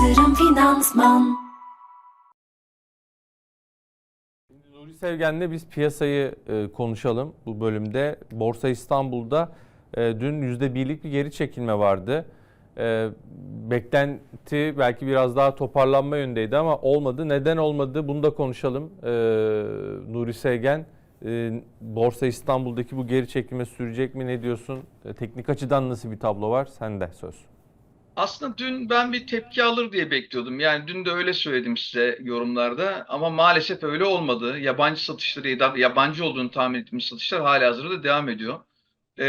Yatırım Finansman Nuri Sevgen'le biz piyasayı e, konuşalım bu bölümde. Borsa İstanbul'da e, dün %1'lik bir geri çekilme vardı. E, beklenti belki biraz daha toparlanma yönündeydi ama olmadı. Neden olmadı bunu da konuşalım. Nuri Sevgen, Borsa İstanbul'daki bu geri çekilme sürecek mi ne diyorsun? Teknik açıdan nasıl bir tablo var? Sende söz. Aslında dün ben bir tepki alır diye bekliyordum. Yani dün de öyle söyledim size yorumlarda ama maalesef öyle olmadı. Yabancı satışları, ya- yabancı olduğunu tahmin ettiğimiz satışlar hala hazırda devam ediyor. Ee,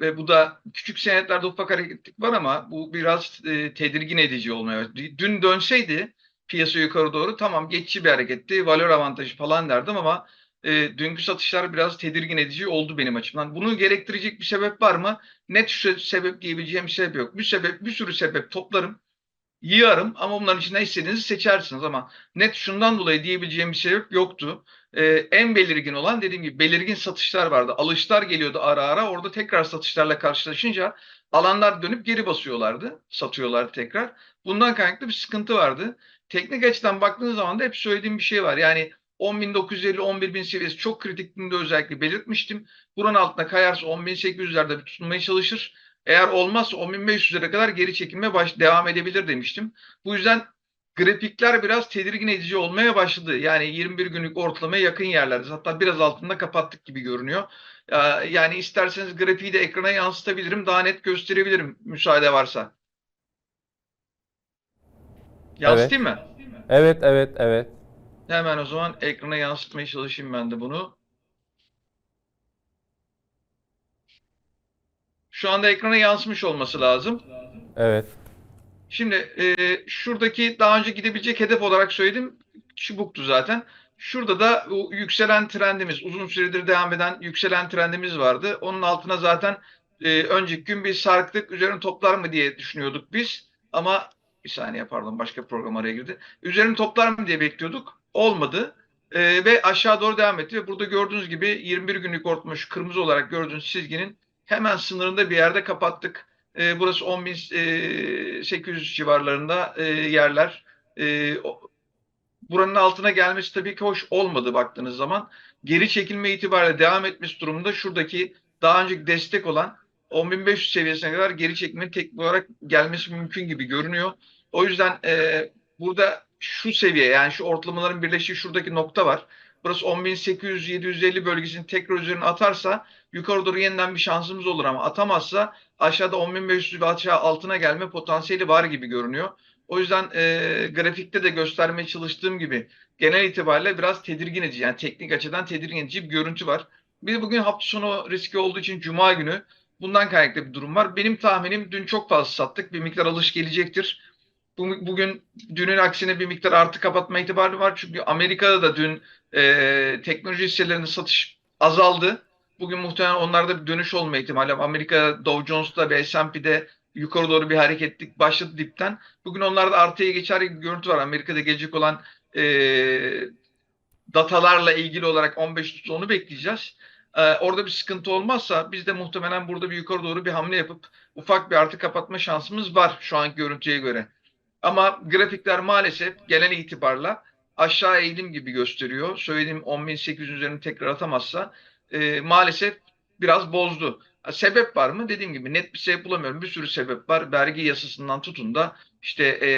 ve bu da küçük senetlerde ufak hareketlik var ama bu biraz e, tedirgin edici başladı. Dün dönseydi piyasa yukarı doğru tamam geçici bir hareketti, valor avantajı falan derdim ama e, dünkü satışlar biraz tedirgin edici oldu benim açımdan. Bunu gerektirecek bir sebep var mı? net şu sebep diyebileceğim bir sebep yok. Bir sebep, bir sürü sebep toplarım, yığarım ama bunların içinden istediğinizi seçersiniz ama net şundan dolayı diyebileceğim bir sebep yoktu. Ee, en belirgin olan dediğim gibi belirgin satışlar vardı. Alışlar geliyordu ara ara. Orada tekrar satışlarla karşılaşınca alanlar dönüp geri basıyorlardı. Satıyorlar tekrar. Bundan kaynaklı bir sıkıntı vardı. Teknik açıdan baktığınız zaman da hep söylediğim bir şey var. Yani 10.950-11.000 seviyesi çok kritikliğinde özellikle belirtmiştim. Buranın altına kayarsa 10.800'lerde bir tutunmaya çalışır. Eğer olmazsa 10.500'lere kadar geri çekilme baş, devam edebilir demiştim. Bu yüzden grafikler biraz tedirgin edici olmaya başladı. Yani 21 günlük ortalamaya yakın yerlerde. Hatta biraz altında kapattık gibi görünüyor. Ee, Yani isterseniz grafiği de ekrana yansıtabilirim. Daha net gösterebilirim müsaade varsa. Yansıtayım mı? Evet, evet, evet. Hemen o zaman ekrana yansıtmaya çalışayım ben de bunu. Şu anda ekrana yansımış olması lazım. Evet. Şimdi e, şuradaki daha önce gidebilecek hedef olarak söyledim. Çubuktu zaten. Şurada da o yükselen trendimiz, uzun süredir devam eden yükselen trendimiz vardı. Onun altına zaten e, önceki gün bir sarktık, üzerine toplar mı diye düşünüyorduk biz. Ama bir saniye pardon başka program araya girdi. Üzerini toplar mı diye bekliyorduk. Olmadı. E, ve aşağı doğru devam etti. Ve burada gördüğünüz gibi 21 günlük ortalama şu kırmızı olarak gördüğünüz çizginin hemen sınırında bir yerde kapattık. E, burası 10.800 civarlarında e, yerler. E, buranın altına gelmesi tabii ki hoş olmadı baktığınız zaman. Geri çekilme itibariyle devam etmesi durumunda şuradaki daha önceki destek olan 10.500 seviyesine kadar geri çekilmenin teknik olarak gelmesi mümkün gibi görünüyor. O yüzden e, burada şu seviye yani şu ortalamaların birleştiği şuradaki nokta var. Burası 10.800-750 bölgesini tekrar üzerine atarsa yukarı doğru yeniden bir şansımız olur ama atamazsa aşağıda 10.500 ve aşağı altına gelme potansiyeli var gibi görünüyor. O yüzden e, grafikte de göstermeye çalıştığım gibi genel itibariyle biraz tedirgin edici yani teknik açıdan tedirgin edici bir görüntü var. Bir bugün hafta sonu riski olduğu için cuma günü bundan kaynaklı bir durum var. Benim tahminim dün çok fazla sattık. Bir miktar alış gelecektir. Bu- Bugün dünün aksine bir miktar artı kapatma ihtimali var. Çünkü Amerika'da da dün e, teknoloji hisselerinde satış azaldı. Bugün muhtemelen onlarda bir dönüş olma ihtimali. var. Amerika Dow Jones'ta ve S&P'de yukarı doğru bir hareketlik başladı dipten. Bugün onlarda artıya geçer gibi görüntü var. Amerika'da gelecek olan e, datalarla ilgili olarak 15 Temmuz'da onu bekleyeceğiz. E, orada bir sıkıntı olmazsa biz de muhtemelen burada bir yukarı doğru bir hamle yapıp ufak bir artı kapatma şansımız var şu anki görüntüye göre. Ama grafikler maalesef gelen itibarla aşağı eğilim gibi gösteriyor. Söylediğim 10.800 üzerini tekrar atamazsa e, maalesef biraz bozdu. Sebep var mı? Dediğim gibi net bir sebep bulamıyorum. Bir sürü sebep var. Vergi yasasından tutun da işte e,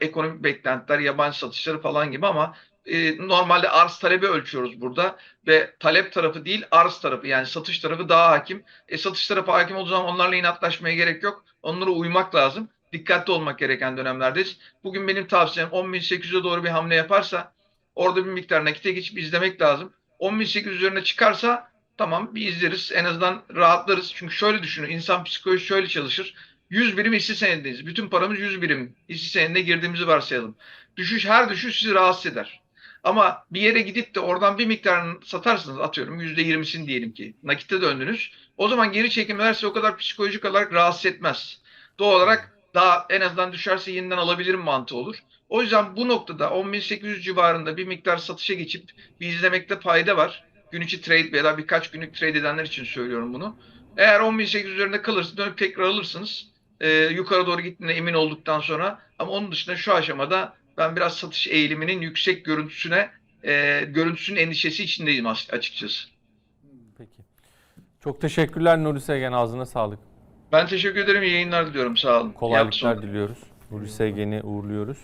ekonomik beklentiler, yabancı satışları falan gibi ama e, normalde arz talebi ölçüyoruz burada ve talep tarafı değil arz tarafı yani satış tarafı daha hakim. E, satış tarafı hakim olduğu zaman onlarla inatlaşmaya gerek yok. Onlara uymak lazım. Dikkatli olmak gereken dönemlerdeyiz. Bugün benim tavsiyem 10.800'e doğru bir hamle yaparsa orada bir miktar nakite geçip izlemek lazım. 10.800 üzerine çıkarsa tamam bir izleriz. En azından rahatlarız. Çünkü şöyle düşünün. insan psikolojisi şöyle çalışır. 100 birim hisse senetindeyiz. Bütün paramız 100 birim hisse senedine girdiğimizi varsayalım. Düşüş her düşüş sizi rahatsız eder. Ama bir yere gidip de oradan bir miktarını satarsınız atıyorum %20'sini diyelim ki nakitte döndünüz. O zaman geri çekilmeler sizi o kadar psikolojik olarak rahatsız etmez. Doğal olarak daha en azından düşerse yeniden alabilirim mantığı olur. O yüzden bu noktada 10.800 civarında bir miktar satışa geçip bir izlemekte fayda var. Gün içi trade veya birkaç günlük trade edenler için söylüyorum bunu. Eğer 10.800 üzerinde kalırsa dönüp tekrar alırsınız. e, yukarı doğru gittiğine emin olduktan sonra ama onun dışında şu aşamada ben biraz satış eğiliminin yüksek görüntüsüne e, görüntüsünün endişesi içindeyim as- açıkçası. Peki. Çok teşekkürler Nuri Sevgen. Ağzına sağlık. Ben teşekkür ederim. İyi yayınlar diliyorum. Sağ olun. İyi hafta Kolaylıklar diliyoruz. Nuri Sevgen'i uğurluyoruz.